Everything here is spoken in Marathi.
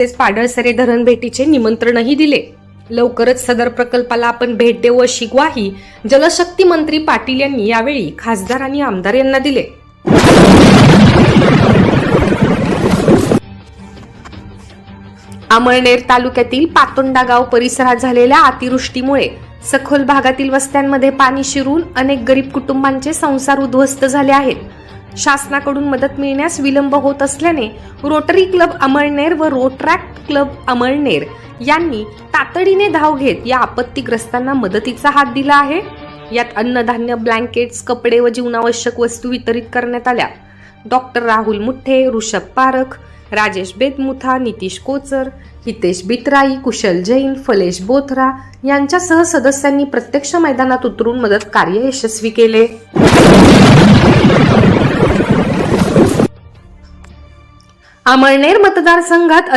तसेच पाडळसरे धरण भेटीचे निमंत्रणही दिले. लवकरच सदर प्रकल्पाला आपण भेट देऊ अशी ग्वाही जलशक्ती मंत्री पाटील यांनी यावेळी खासदार आणि आमदार यांना दिले. अमळनेर तालुक्यातील पातोंडा गाव परिसरात झालेल्या अतिवृष्टीमुळे सखोल भागातील वस्त्यांमध्ये पाणी शिरून अनेक गरीब कुटुंबांचे संसार उद्ध्वस्त झाले आहेत. शासनाकडून मदत मिळण्यास विलंब होत असल्याने रोटरी क्लब अमळनेर व रोट्रॅक क्लब अमळनेर यांनी तातडीने धाव घेत या आपत्तीग्रस्तांना मदतीचा हात दिला आहे. यात अन्नधान्य ब्लँकेट्स कपडे व जीवनावश्यक वस्तू वितरित करण्यात आल्या. डॉक्टर राहुल मुठ्ठे ऋषभ पारख राजेश बेदमुथा नितीश कोचर हितेश बितराई कुशल जैन फलेश बोथरा यांच्यासह सदस्यांनी प्रत्यक्ष मैदानात उतरून मदत कार्य यशस्वी केले. अमळनेर मतदारसंघात